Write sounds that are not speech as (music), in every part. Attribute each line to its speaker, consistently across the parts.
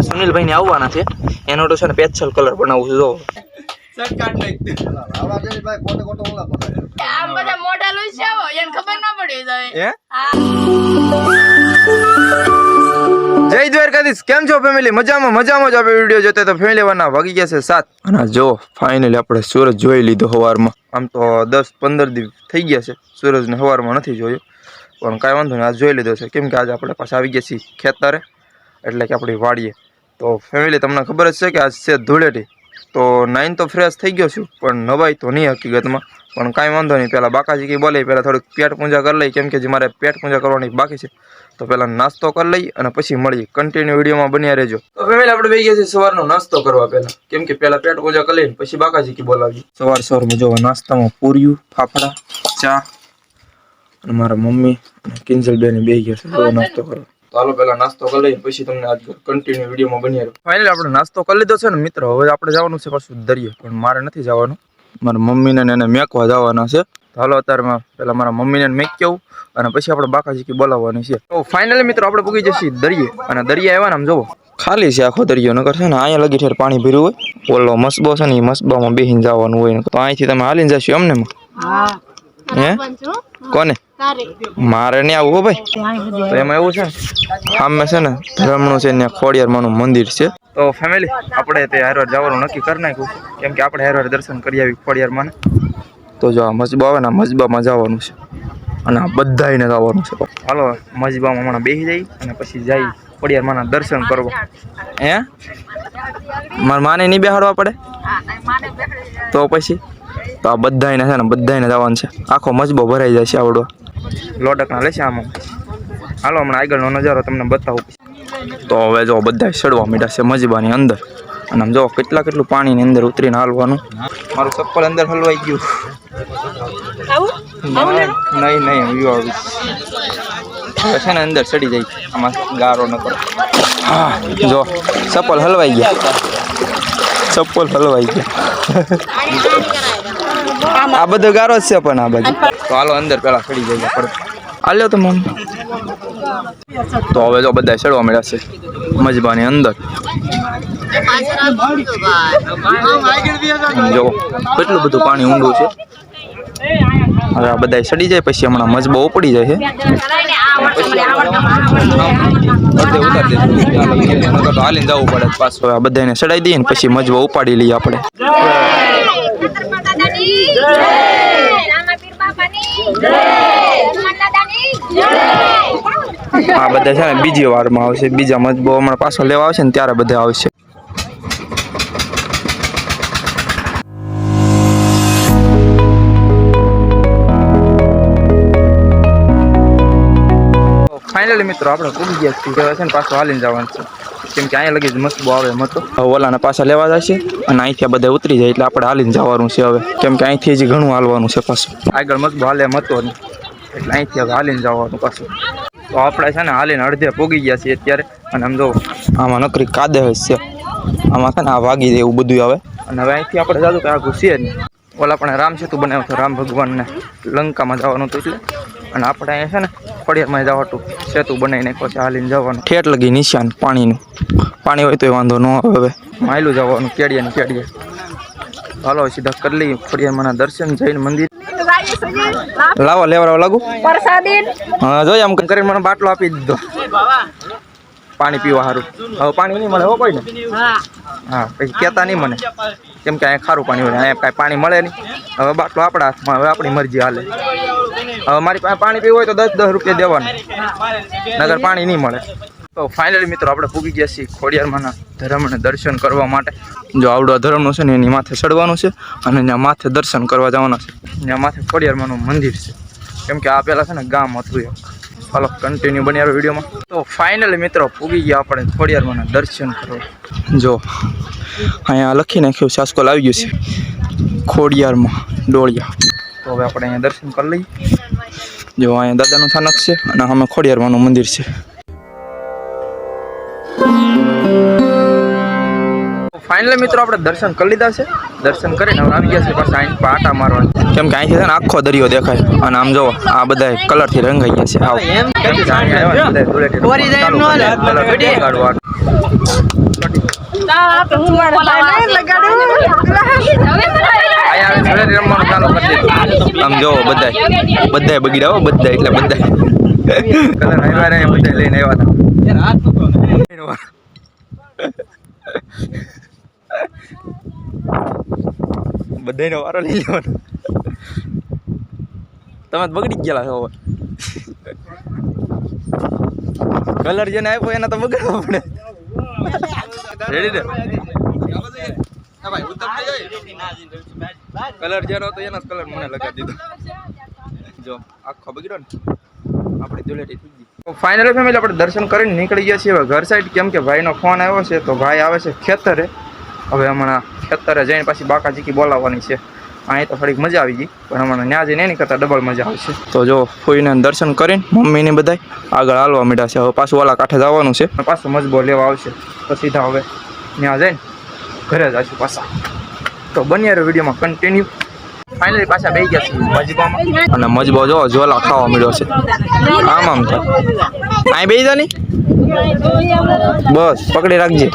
Speaker 1: આપણા સુનિલભાઈ ને આવવાના છે. એનો તો છે ને પેચલ કલર બનાવવું છું જો.
Speaker 2: આમ બધા મોટા લુચ્યા હોય એને ખબર ના પડી જાય
Speaker 1: હે? જય દ્વારકાધીશ. કેમ છો ફેમિલી મજામાં મજામાં જ આપણે વીડિયો જોતા. તો ફેમિલી વાના વાગી ગયા છે સાત. અને જો ફાઇનલી આપણે સૂરજ જોઈ લીધો સવારમાં આમ તો દસ પંદર દિવસ થઈ ગયા છે. સૂરજને સવારમાં નથી જોયો. પણ કાંઈ વાંધો નહીં આજ જોઈ લીધો છે. કેમ કે આજે આપણે પાછા આવી ગયા છીએ ખેતરે. એટલે કે આપણી વાડીએ. તો ફેમિલી તમને ખબર જ છે કે આજ છે ધૂળેટી. તો નાઈન તો ફ્રેશ થઈ ગયો છું પણ નવાઈ તો નહીં હકીકતમાં. પણ કાંઈ વાંધો નહીં પહેલાં બાકાજી કંઈ બોલે પહેલાં થોડીક પેટ પૂજા કરી લઈ કેમ કે જે મારે પેટ પૂજા કરવાની બાકી છે તો પહેલાં નાસ્તો કરી લઈ અને પછી મળીએ. કન્ટિન્યુ વિડીયોમાં બન્યા રહેજો. તો ફેમિલી આપણે બેસી ગયા છીએ સવારનો નાસ્તો કરવા પહેલાં. કેમ કે પહેલાં પેટ પૂજા કરી લઈને પછી બાકાજી કી બોલાવીએ. સવાર સવારમાં જોવા નાસ્તામાં પૂર્યું ફાફડા ચા અને મારા મમ્મી અને કિંજલ બેન બે ગયા છે નાસ્તો કરવા. તો હાલો પહેલા નાસ્તો કરી લઈએ પછી તમને આજ કન્ટિન્યુ વિડીયોમાં બની રહ્યો ફાઇનલી આપણે નાસ્તો કરી લીધો છે ને મિત્રો હવે આપણે જવાનું છે પાછું દરિયો પણ મારે નથી જવાનું. મારા મમ્મીને ને એને મેકવા જવાના છે. તો હાલો અત્યારે પેલા મારા મમ્મીને મેકી આવું અને પછી આપણે બાકાજીકી બોલાવવાની છે. તો ફાઇનલી મિત્રો આપણે પૂગી જઈએ દરિયે અને દરિયા આવ્યા ને આમ જોવો. ખાલી છે આખો દરિયો નગર છે ને અહીંયા લગી ઠેર પાણી ભર્યું હોય. ઓલો મસબો છે ને એ મસબામાં બેહીને જવાનું હોય તો અહીંથી તમે હાલીને જશો એમને હે. કોને? મારે નહીં આવું ભાઈ? તો એમાં એવું છે ને સામે છે ને ધરમણું છે ને ખોડિયારમાંનું મંદિર છે. તો ફેમિલી આપણે તે હારવાર જવાનું નક્કી કરી નાખ્યું કેમ કે આપણે હારવાર દર્શન કરી આવી ખોડિયારમાં તો જો આ મજબા આવે ને આ મજબામાં જવાનું છે. અને આ બધાયને જવાનું છે. હાલો મજબામાં હમણાં બેસી જઈ અને પછી જઈ ખોડિયારમાંના દર્શન કરવા. હે? મારા માને નહીં બેહાડવા પડે. તો પછી? તો આ બધાયને છે ને બધાયને જવાનું છે. આખો મજબો ભરાઈ જાય છે આવડો લોટકના લેશે આમાં. હાલો હમણાં આગળનો નજારો તમને બતાવું. તો હવે જો બધા ચડવા મીઠા છે મજબાની અંદર. અને આમ જો કેટલા કેટલું પાણીની અંદર ઉતરીને હાલવાનું. મારું ચપ્પલ અંદર હલવાઈ ગયું. નહીં નહીં હું હવે છે ને અંદર ચડી જાય. આમાં ગારો ન કરો. હા જો ચપ્પલ હલવાઈ ગયા. ચપ્પલ હલવાઈ ગયા. આ બધો ગારો જ છે પણ આ બાજુ તો હાલો અંદર પેલા ચડી જઈએ પડે હાલ્યો તો મમ તો હવે જો બધા ચડવા મળ્યા છે મજબાની અંદર. જો કેટલું બધું પાણી ઊંડું છે. હવે આ બધા ચડી જાય પછી હમણાં મજબો ઉપડી જાય છે હાલીને જવું પડે પાછું. આ બધાને ચડાઈ દઈએ ને પછી મજબો ઉપાડી લઈએ આપણે. આ બધા છે ને બીજી વારમાં આવશે. બીજા મજબો હમણાં પાછો લેવા આવશે ને ત્યારે બધા આવશે. ફાઇનલી મિત્રો, આપણે પૂરી ગયા છીએ. છે ને પાછું હાલીને જવાનું છે. કેમ કે અહીંયા લગી જ મસ્બો આવે મતો ઓલાને પાછા લેવા જશે અને અહીંથી આ બધા ઉતરી જાય એટલે આપણે હાલીને જવાનું છે હવે. કેમ કે અહીંથી હજી ઘણું હાલવાનું છે પાછું. આગળ મસ્બો હાલે મતો નહીં એટલે અહીંથી હવે હાલીને જવાનું પાછું. તો આપણે છે ને હાલીને અડધે પોગી ગયા છીએ અત્યારે. અને આમ જો આમાં નકરી કાદે જ છે આમાં છે ને આ વાગી જાય એવું બધું આવે. અને હવે અહીંથી આપણે જાદુ કે આ ઘૂસીએ જ ઓલા પણ રામ સેતુ બનાવ્યો હતો રામ ભગવાનને. લંકામાં જવાનું હતું એટલે. અને આપણે અહીંયા છે ને ફળિયારમાં જવાતું સેતુ બનાવી નાખ્યો છે હાલીને જવાનું. ઠેઠ લગી નિશાન પાણીનું. પાણી હોય તોય વાંધો ન આવે હવે. માયલું જવાનું કેડીએ ને કેડીએ. હાલો સીધા કરી લઈએ ફળિયામાંના દર્શન જઈને મંદિર. લાવો લેવા લાગુ. હા જોઈએ આમ. કરીને મને બાટલો આપી દીધો. પાણી પીવા સારું હવે પાણી નહીં મળે હો કોઈ ને? હા. પછી કહેતા નહીં મને. કેમ કે અહીંયા ખારું પાણી હોય અહીંયા કાંઈ પાણી મળે નહીં. હવે બાટલો આપણા હાથમાં હવે આપણી મરજી હાલે. હવે મારી પાસે પાણી પીવું હોય તો દસ દસ રૂપિયા દેવાના. નગર પાણી નહીં મળે. તો ફાઇનલી મિત્રો આપણે પૂગી ગયા છીએ ખોડિયારમાંના ધર્મને દર્શન કરવા માટે. જો આવડો ધર્મનું છે ને એની માથે ચડવાનું છે અને ત્યાં માથે દર્શન કરવા જવાના છે. ત્યાં માથે ખોડિયારમાંનું મંદિર છે. કેમ કે આ પહેલાં છે ને ગામ હતું એક. ચાલો કન્ટિન્યુ બની આવ્યો વિડીયોમાં. તો ફાઇનલી મિત્રો પૂગી ગયા આપણે ખોડિયારમાંના દર્શન કરવા. જો, અહીંયા લખી નાખ્યું સાસકોલ આવી ગયું છે. ખોડિયારમાં ડોળિયા. તો હવે આપણે અહીંયા દર્શન કરી લઈએ. જો અહીંયા દાદાનું સ્થાનક છે અને અમે ખોડિયારવાનું મંદિર છે. ફાઇનલી મિત્રો આપણે દર્શન કરી લીધા છે. દર્શન કરીને હવે આવી ગયા છે પાછા અહીં પાટા મારવાનું. કેમ કે અહીંથી છે ને આખો દરિયો દેખાય અને આમ જો આ બધા કલરથી રંગાઈ ગયા છે. આવ. કેમ કે અહીંયા આવ્યા ને બધા ધૂળેટી ચાલુ કરી દે, colour થી દેખાડવા. અહીંયા આવે જોડે રમવાનું ચાલુ કરી દીધું આમ જોવો બધાય બધાય બગડ્યા હો બધાય એટલે બધાય કલર આવ્યા રહ્યા બધાય લઈને આવ્યા હતા બધાયનો વારો લઈ લેવાનો તમે તો બગડી જ ગયેલા છો હવે કલર જેને આપ્યો એને તો બગડવો પડે રેડી ને કલર જેનો હતો એનો કલર મને લગાવી દીધો. જો, આખો બગડ્યો ને. આપણે ધૂળેટી થઈ ગઈ. ફાઇનલી ફેમિલી આપણે દર્શન કરીને નીકળી ગયા છીએ. હવે ઘર સાઈડ કેમ કે ભાઈનો ફોન આવ્યો છે, તો ભાઈ આવે છે ખેતરે. હવે હમણાં ખેતરે જઈને પાછી બાકા ચીકી બોલાવવાની છે. અહીં તો થોડીક મજા આવી ગઈ, પણ હમણાં ન્યા જઈને એની કરતાં ડબલ મજા આવશે તો જો, ફોઈને દર્શન કરીને, મમ્મીને બધાય આગળ હાલવા માંડ્યા છે. હવે પાછું ઓલા કાંઠે જવાનું છે. પાછું મજબો લેવા આવશે. તો સીધા હવે ત્યાં જઈને ઘરે જઈશું પાછા. તો બન્યા રહ્યો વિડીયોમાં કન્ટિન્યુ ફાઇનલી પાછા બે ગયા છે મજબામાં. અને મજબો જો જોલા ખાવા મળ્યો છે. આમ આમ થાય અહીં બે જા બસ પકડી રાખજે.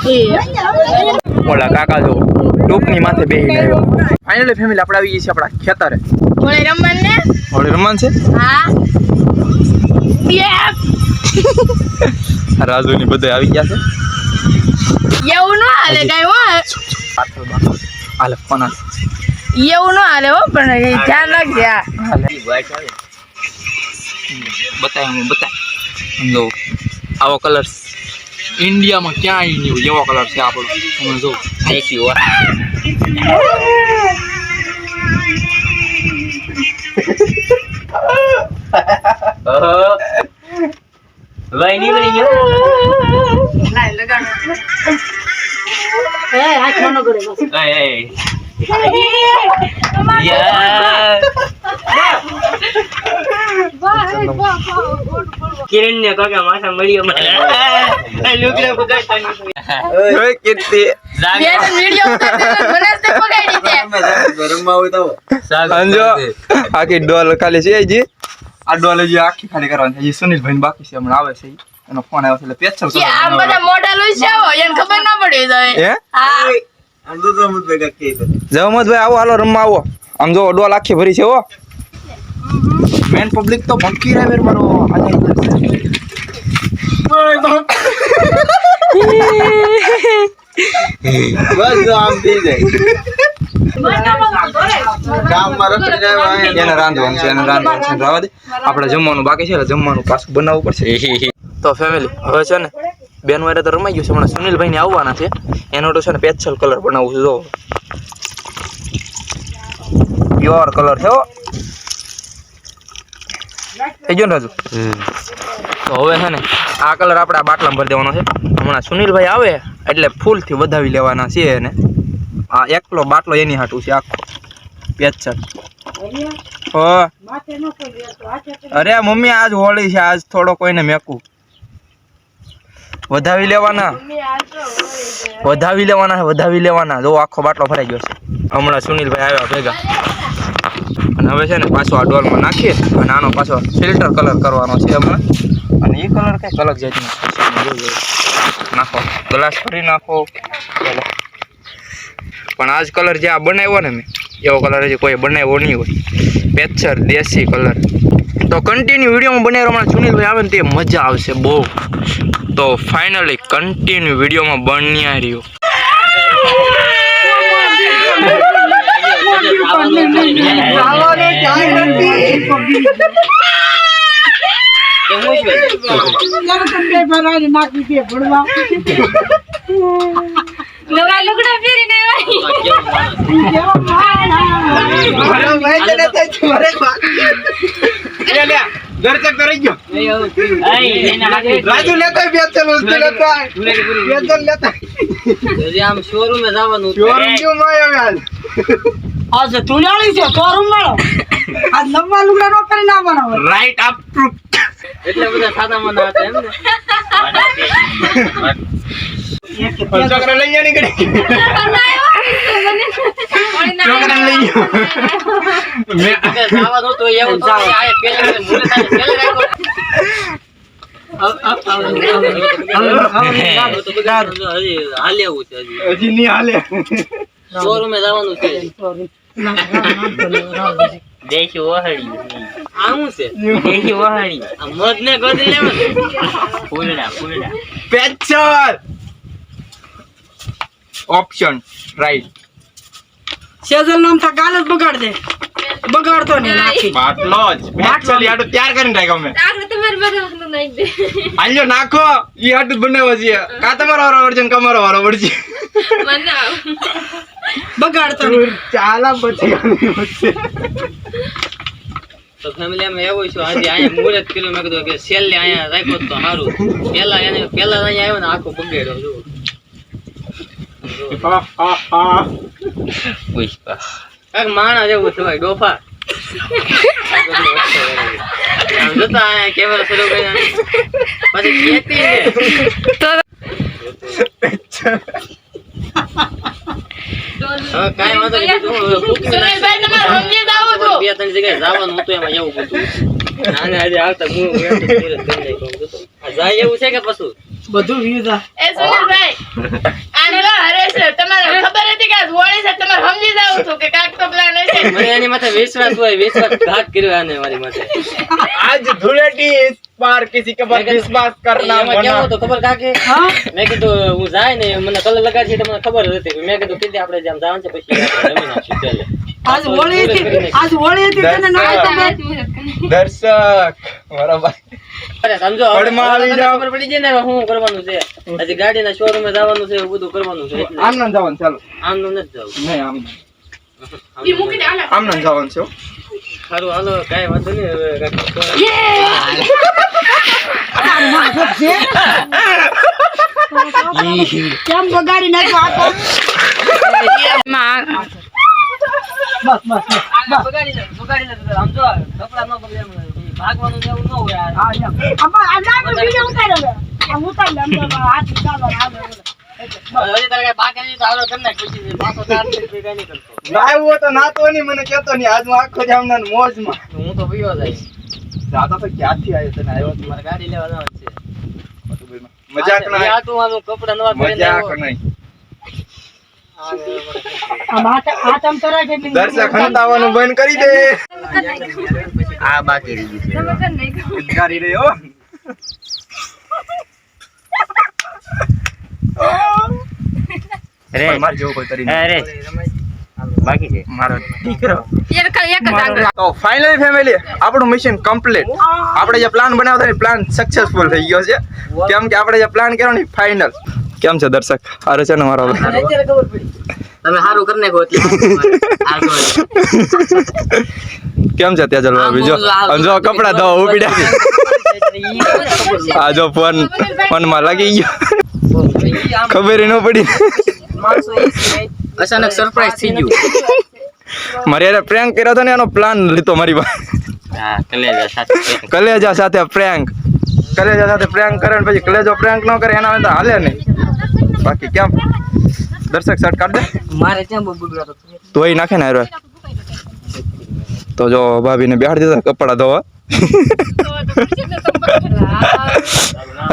Speaker 1: ઓલા કાકા જો ટોપની માથે બે આવ્યો. ફાઇનલી ફેમિલી આપણે આવી છે આપણા ખેતરે.
Speaker 2: હોળી રમવાનું ને?
Speaker 1: હોળી રમવાન છે?
Speaker 2: હા. યે (laughs)
Speaker 1: રાજુની બધા આવી ગયા છે?
Speaker 2: એવું ન હાલે કઈ
Speaker 1: હોય. હાલે ફોન હાલે.
Speaker 2: એવું ન હાલે હો પણ એ ધ્યાન રાખજે
Speaker 1: હાલે બતાય હું બતાય. જો આવો કલર ઇન્ડિયામાં ક્યાંય નહીં એવો કલર છે આપણો. તમે જો. દેખી હો
Speaker 3: ભાઈ ગયો.
Speaker 2: લગાડો.
Speaker 3: કિરણ ને કાકા માથા મળ્યો મને. લુગડા
Speaker 1: કીર્તિ. આખી ડોલ ખાલી છે આ ડોલ હજી આખી ખાલી કરવાની છે. સુનિલ ભાઈ બાકી છે હમણાં આવે છે. એનો ફોન આવ્યો છે એટલે
Speaker 2: પેચર આ બધા મોડલ હોય છે એને ખબર ના પડી જાય
Speaker 1: હે.
Speaker 2: હા
Speaker 1: આવો હાલો રમવા આવો. આમ જો ડોલ આખી ભરી છે હો. મેન પબ્લિક તો ભંકી રાવેર મારો એને રાંધવાનું છે એને રાંધવાનું છે રાવા દે. આપણે જમવાનું બાકી છે એટલે જમવાનું પાછું બનાવવું પડશે. (laughs) તો ફેમિલી હવે છે ને? બેન વારે તો રમાઈ ગયું છે હમણાં સુનિલભાઈ ને આવવાના છે. એનો તો છે ને પેચલ કલર બનાવું છું જો. પ્યોર કલર છે થઈ ગયો ને રાજુ તો હવે છે ને આ કલર આપણે આ બાટલામાં ભરી દેવાનો છે. હમણાં સુનિલભાઈ આવે એટલે ફૂલથી વધાવી લેવાના છે એને. આ એકલો બાટલો એની હાટું છે આખો. પેચલ હો. અરે મમ્મી આજ હોળી છે આજ થોડો કોઈને મેકું. વધાવી લેવાના. વધાવી લેવાના વધાવી લેવાના. જો આખો બાટલો ભરાઈ ગયો છે. હમણાં સુનિલભાઈ આવ્યા ભેગા. અને હવે છે ને પાછો આ ડોલમાં નાખીએ અને આનો પાછો ફિલ્ટર કલર કરવાનો છે હમણાં. અને એ કલર કંઈક અલગ જાતનો. નાખો. ગ્લાસ ભરી નાખો. પણ પણ આજ કલર જે આ બનાવ્યો ને મેં, એવો કલર હજી કોઈ બનાવ્યો નહીં હોય. પેચર દેશી કલર. તો કન્ટિન્યુ વિડીયોમાં બનાવ્યો હમણાં સુનિલભાઈ આવે ને તે મજા આવશે બહુ. તો ફાઇનલી કન્ટિન્યુ વિડીયોમાં બન્યા રહ્યો.
Speaker 2: નવા લુગડા પહેરીને આવી
Speaker 1: ઘર ચેક કરી ગયો. રાજુ લેતા પેચર વસ્તુ લેતા પેચર લેતા
Speaker 3: આમ શોરૂમે જવાનું
Speaker 1: શોરૂમ ક્યું માં આવ્યા
Speaker 4: આજ છે તુલાળી છે શોરૂમ વાળો. આ નવા લુગડા નો કરી ના બનાવે
Speaker 1: રાઈટ અપ પ્રૂફ
Speaker 3: એટલે બધા સાદા મના હતા એમ ને.
Speaker 1: છોકરા લઈ જાની નીકળી (laughs) છોકરા લઈ ગયો મેં
Speaker 3: જવાનું તો એવું તો આ પેલે મુલે તારે પેલે રાખ્યો હજી હાલે છે હજી
Speaker 1: હજી હાલે
Speaker 3: શોરૂમે જવાનું છે દેશી વહાડી આ છે દેશી વહાડી મધ ને ગોદી લેવાનું ફૂલડા ફૂલડા
Speaker 1: પેચર ઓપ્શન રાઈટ
Speaker 4: સેજલ નામ થા ગાલ જ બગાડ દે બગાડતો ને નાખી.
Speaker 1: બાટલો જ. ઈ હાટું તૈયાર કરીને રાખ્યો મેં.
Speaker 5: આગળ તમારે બધા નાખી દે
Speaker 1: આલ્યો નાખો. ઈ હાટું જ બનાવો છે. કા તમારો વારો વળશે ને કમારો વારો વળશે
Speaker 5: બનાવ.
Speaker 4: બગાડતો ને
Speaker 1: ચાલા પછી
Speaker 3: તો ફેમિલી અમે એવું છું આજે અહીંયા મુહૂર્ત કર્યું. મેં કીધું કે છેલ્લે અહીંયા રાખ્યો તો સારું. પેલા એને પેલા અહીંયા આવ્યો ને આખો બગડ્યો જો માણસ એવું થવાય ડોફા. પછી બી ત્રણ જગ્યાએ જવાનું હતું એમાં એવું બધું આને આજે આવતા જાય એવું છે કે પશુ
Speaker 4: બધું વ્યૂઝ
Speaker 2: એ સુનિલભાઈ આને લો હરે છે. તમારે ખબર હતી કે વોળી છે? તમે સમજી જાવ છો કે કાક તો પ્લાન છે
Speaker 3: મને એની માથે વિશ્વાસ હોય વિશ્વાસ ઘાત કર્યો આને મારી માથે.
Speaker 1: આજ ધૂળેટી ઇસ પાર કિસી કે વિશ્વાસ કરના
Speaker 3: મના. કેવો તો ખબર કાકે?
Speaker 4: હા?
Speaker 3: મેં કીધું હું જાય ને મને કલર લગાડી તમને ખબર હતી. મેં કીધું કીધી આપણે જેમ જવાનું છે પછી રમી નાખશું ચાલે.
Speaker 4: આજ હોળી
Speaker 1: દર્શક. મારા
Speaker 3: અરે સમજો
Speaker 1: પડમાં
Speaker 3: પડી જાય ને શું કરવાનું છે? આજે ગાડીના શોરૂમે જવાનું છે બધું કરવાનું છે
Speaker 1: આમ જવાનું ચાલો.
Speaker 2: હાલો.
Speaker 3: કાંઈ વાંધો નહીં
Speaker 4: બસ બસ બસ
Speaker 3: બગાડી લે બગાડી લે સમજો કપડા ન બગડે ભાગવાનું એવું ન હોય
Speaker 4: હા જા. આ ના વિડિયો ઉતાર્યો લે આ ઉતારી લે અંદર હાથ ચાલો હાલો
Speaker 3: હજી તારે કાંઈ બાકી નથી તો હાલો કરી નાખ પછી. પાછો ચાર મિનિટ નહીં કરતો.
Speaker 1: ના આવ્યો તો નાતો નહીં મને કેતો નહીં. આજ હું આખો જામના મોજમાં.
Speaker 3: હું તો પીવો જાય.
Speaker 1: જાતો તો ક્યાંથી આવ્યો તને? આવ્યો તો
Speaker 3: મારે ગાડી લેવા જવાનું છે.
Speaker 1: મજાક ના
Speaker 3: આટલું આનું કપડાં નવા
Speaker 1: મજાક નહીં
Speaker 4: આમ હાથ હાથ આમ કરાય છે એટલે
Speaker 1: દર્શક હંતાવાનું બંધ કરી દે.
Speaker 3: આ બાકી રહી ગયું
Speaker 1: ગાડી રહ્યો
Speaker 3: અરે.
Speaker 1: માર જેવો કોઈ તરી
Speaker 3: અરે. બાકી છે.
Speaker 1: મારો દીકરો.
Speaker 2: યાર ખાલી એક જ આંગળી.
Speaker 1: તો ફાઇનલી ફેમિલી આપણું મિશન કમ્પ્લીટ આપણે જે પ્લાન બનાવતા એ પ્લાન સક્સેસફુલ થઈ ગયો છે. કેમ કે આપણે જે પ્લાન કર્યો ને ફાઇનલ કેમ છે દર્શક? હારે છે ને મારો
Speaker 3: તમે સારું કરી નાખો
Speaker 1: કેમ છે ત્યાં જલવા બીજો જો કપડા ધોવા ઉપડ્યા આ જો ફોન ફોનમાં લાગી ગયો. ખબર ન પડી.
Speaker 3: અચાનક સરપ્રાઈઝ થઈ ગયું.
Speaker 1: મારે યાર પ્રેન્ક કર્યો હતો ને એનો પ્લાન લીધો મારી પાસે.
Speaker 3: કલેજા સાથે
Speaker 1: કલેજા સાથે પ્રેન્ક કલેજા સાથે પ્રેન્ક કરે ને પછી કલેજો પ્રેન્ક ન કરે એના તો હાલે નહીં. બાકી કેમ? દર્શક શર્ટ કાઢ દે
Speaker 3: મારે કેમ બહુ બગડ્યો હતો
Speaker 1: નાખે ને હારો તો જો ભાભીને બેહાડી દીધા કપડા ધોવા.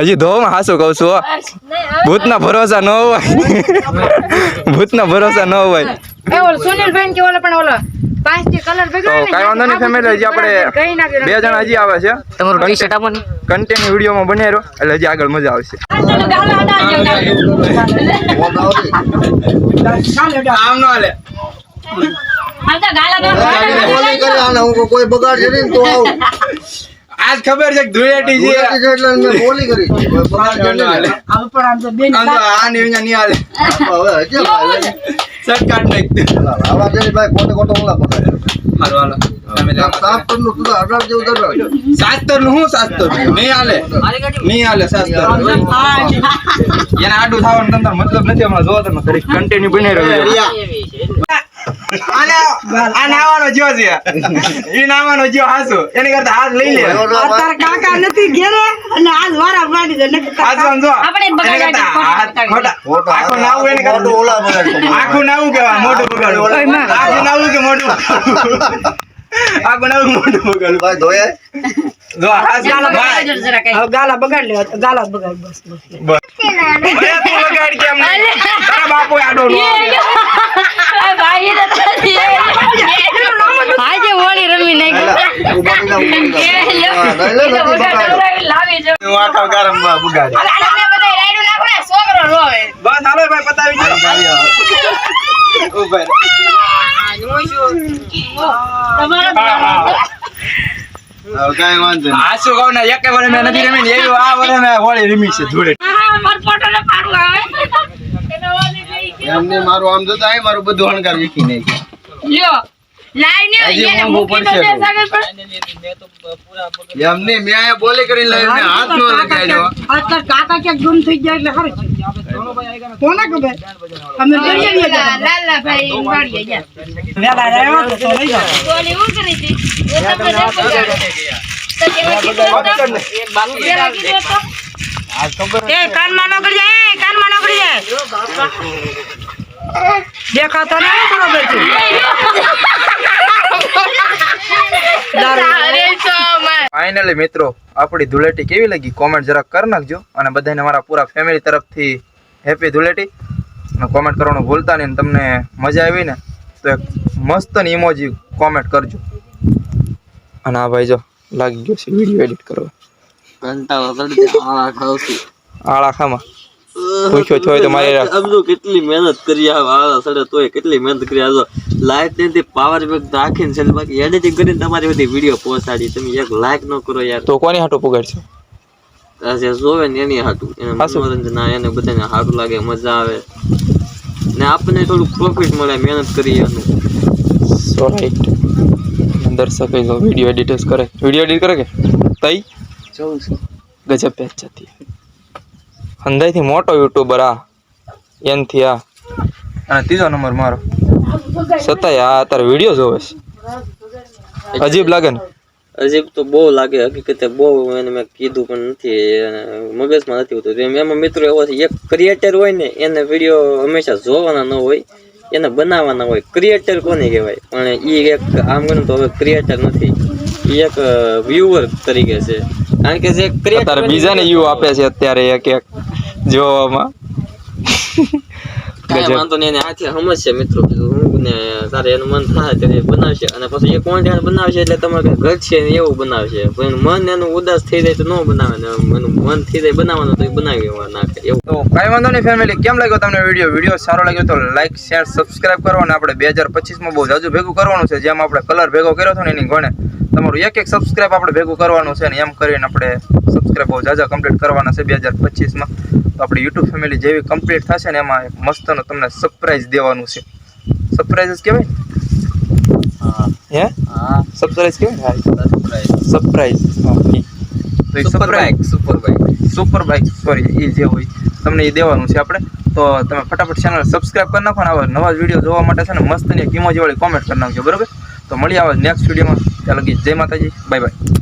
Speaker 1: હજી ધોવામાં હાસું કહું છું. ભૂતના ભરોસા ન હોય. ભૂતના ભરોસા ન હોય.
Speaker 2: સુનિલભાઈ ને કે ઓલો પણ ઓલો પાંચ કલર
Speaker 1: તો
Speaker 2: બગડ્યો
Speaker 1: કાંઈ વાંધો નહીં ફેમિલી હજી આપણે બે જણા હજી આવે છે.
Speaker 3: તમારું ટી શર્ટ આપો ને.
Speaker 1: કન્ટેન્ટ વિડીયોમાં બને રહો એટલે હજી આગળ મજા આવશે. આમ ન હાલે.
Speaker 6: બોલી કરે આને હું કોઈ બગાડશે નહીં તો આવું
Speaker 1: આજ ખબર છે ધુળેટી છે.
Speaker 6: એટલે મેં બોલી કરી
Speaker 4: બેન
Speaker 1: આ ને અહીંયા નહીં હાલે.
Speaker 6: હવે
Speaker 1: શર્ટ કાઢ નાખ દે
Speaker 6: આવા જેની ભાઈ ખોટે ખોટો ઓલા પકડે.
Speaker 1: હાલો હાલો.
Speaker 6: સાફ કરનું તું અઢાર જેવું
Speaker 1: નું શું શાસ્ત્ર નહીં હાલે નહીં હાલે શાસ્ત્ર એને આડું થવાનું તંત્ર મતલબ નથી હમણાં જોવા તમે. ઘડીક કન્ટિન્યુ બની રહ્યો આ નાવાનો જો છે. ઈ નાવાનો જો હાસુ. એની કરતા હાથ લઈ લે.
Speaker 4: આ કાકા નથી ઘેરે અને હાથ વારા પાડી દે
Speaker 1: હાથ જો ખોટા. આખું નાવું એને કરતા.
Speaker 6: ઓલા બગાડશે
Speaker 1: આખું નાવું કેવા મોટું બગાડવું આખું નાવું કે મોઢું આ બનાવું મોઢું બગાડું.
Speaker 6: ભાઈ ધોયા
Speaker 1: જો આ
Speaker 4: ગાલા બગાડ. જરા કઈ. હવે ગાલા બગાડ લે ગાલા બગાડ બસ બસ.
Speaker 1: બસ. અરે તું બગાડ કેમ તારા બાપો આડો નો આવે.
Speaker 2: આજે હોળી રમી નાખી
Speaker 6: જા. હા,
Speaker 1: આખા બગાડી. બસ હાલો ભાઈ પતાવી
Speaker 6: એમને મારું આમ જોતા મારું બધું અણકાર વીખી નાખ્યું.
Speaker 2: લ્યો લાઈને
Speaker 6: હજી
Speaker 2: એને
Speaker 6: ઊંઘવું
Speaker 2: મૂકી તો
Speaker 6: પડશે
Speaker 2: દે
Speaker 6: તો.
Speaker 2: સાગર પર
Speaker 6: એમ નહીં, મેં બોલી કરીને લાવ્યો ને હાથ નો લગાડ્યો.
Speaker 4: કાકા ક્યાંક ગુમ થઈ ગયા એટલે. કોને ખબર? અમે જઈએ છીએ
Speaker 2: લાલા ભાઈ વાડીએ ગયા.
Speaker 4: વહેલા આવ્યા તો તો લઈ જાઓ.
Speaker 5: ગોળી હું કરી હતી? એ તમને ન પકડે. તો કેવા કીધું હતું? કેવા કીધું
Speaker 4: એ કાનમાં ન કરી જાય એ કાનમાં ન જાય દેખાતો ને બરોબર છે
Speaker 1: ફાઇનલી મિત્રો આપણી ધૂળેટી કેવી લાગી? કોમેન્ટ જરાક કરી નાખજો અને બધાને મારા પૂરા ફેમિલી તરફથી હેપી ધૂળેટી. કોમેન્ટ કરવાનું ભૂલતા નહીં તમને મજા આવી ને તો એક મસ્ત ઇમોજી કોમેન્ટ કરજો. અને આ ભાઈ જો લાગી ગયો છે વીડિયો એડિટ કરવા.
Speaker 3: આળાખામાં છું.
Speaker 1: પૂછ્યો થયો તો મારે
Speaker 3: કેટલી મહેનત કરી આ આળા સડે તોય કેટલી મહેનત કરી આ જો. લાઈટ નથી પાવર બેગ રાખીને છે બાકી એડિટિંગ કરીને તમારી બધી વીડિયો પહોંચાડી. તમે એક લાઈક ન કરો યાર.
Speaker 1: તો કોની હાટો પુગાડશો?
Speaker 3: જોવે ને એની હાટું. એને. મનોરંજન ના એને બધાને સારું લાગે મજા આવે. ને આપણને થોડું પ્રોફિટ મળે મહેનત કરી એનું.
Speaker 1: સો રાઈટ દર્શક જો વીડિયો એડિટર્સ કરે. વીડિયો એડિટ કરે કે? તઈ?
Speaker 3: જોઉં છું.
Speaker 1: ગજબ પેચ જતી. હંદાઈથી મોટો યુટ્યુબર આ. એનથી આ. અને ત્રીજો નંબર મારો. સતાય આ તારે વીડિયો જોવે છે. અજીબ લાગે ને.
Speaker 3: અજીબ તો બહુ લાગે હકીકતે બહુ એને મેં કીધું પણ નથી મગજમાં નથી હોતું. એમાં મિત્રો એવો છે એક ક્રિએટર હોય ને એને વીડિયો હંમેશા જોવાના ન હોય એને બનાવવાના હોય. ક્રિએટર કોને કહેવાય? પણ એ એક આમ ગણું તો હવે ક્રિએટર નથી. એ એક વ્યુઅર તરીકે છે. કારણ કે જે ક્રિએટર
Speaker 1: બીજાને યુ આપે છે અત્યારે એક એક જોવામાં.
Speaker 3: કાંઈ વાંધો નહીં આથી સમજશે મિત્રો કીધું ને તારે એનું મન થાય ત્યારે બનાવશે. અને પછી એ કોન્ટેન્ટ બનાવશે એટલે તમારે ને એવું બનાવશે. પણ મન એનું ઉદાસ થઈ જાય તો ન બનાવે ને એનું મન થઈ જાય બનાવવાનું તો એ બનાવી નાખે એવું.
Speaker 1: તો કાંઈ વાંધો નહીં ફેમિલી કેમ લાગ્યો તમને વીડિયો વીડિયો સારો લાગ્યો તો લાઈક શેર સબસ્ક્રાઇબ કરો અને આપણે બે હજાર પચીસમાં બહુ જાજુ ભેગું કરવાનું છે. જેમ આપણે કલર ભેગો કર્યો હતો ને એની ગણે તમારું એક એક સબસ્ક્રાઇબ આપણે ભેગું કરવાનું છે ને એમ કરીને આપણે સબસ્ક્રાઇબ બહુ જાજા કમ્પ્લીટ કરવાના છે બે હજાર પચીસમાં તો આપણી યુટ્યુબ ફેમિલી જેવી કમ્પ્લીટ થશે ને એમાં એક મસ્તનો તમને સરપ્રાઈઝ દેવાનું છે. સરપ્રાઈઝ જ કહેવાય હે.
Speaker 3: હા?
Speaker 1: સરપ્રાઈઝ કહેવાય સરપ્રાઈઝ ઈ. તો એ surprise
Speaker 3: super bike
Speaker 1: super bike sorry એ જે હોય તમને એ દેવાનું છે આપણે. તો તમે ફટાફટ ચેનલ સબસ્ક્રાઈબ કરી નાખો ને આવા નવા વીડિયો જોવા માટે છે ને મસ્તની કિમોજી વાળી કોમેન્ટ કરી નાખજો બરોબર? તો મળી આવે નેક્સ્ટ વિડીયોમાં ત્યાં લગી જય માતાજી બાય બાય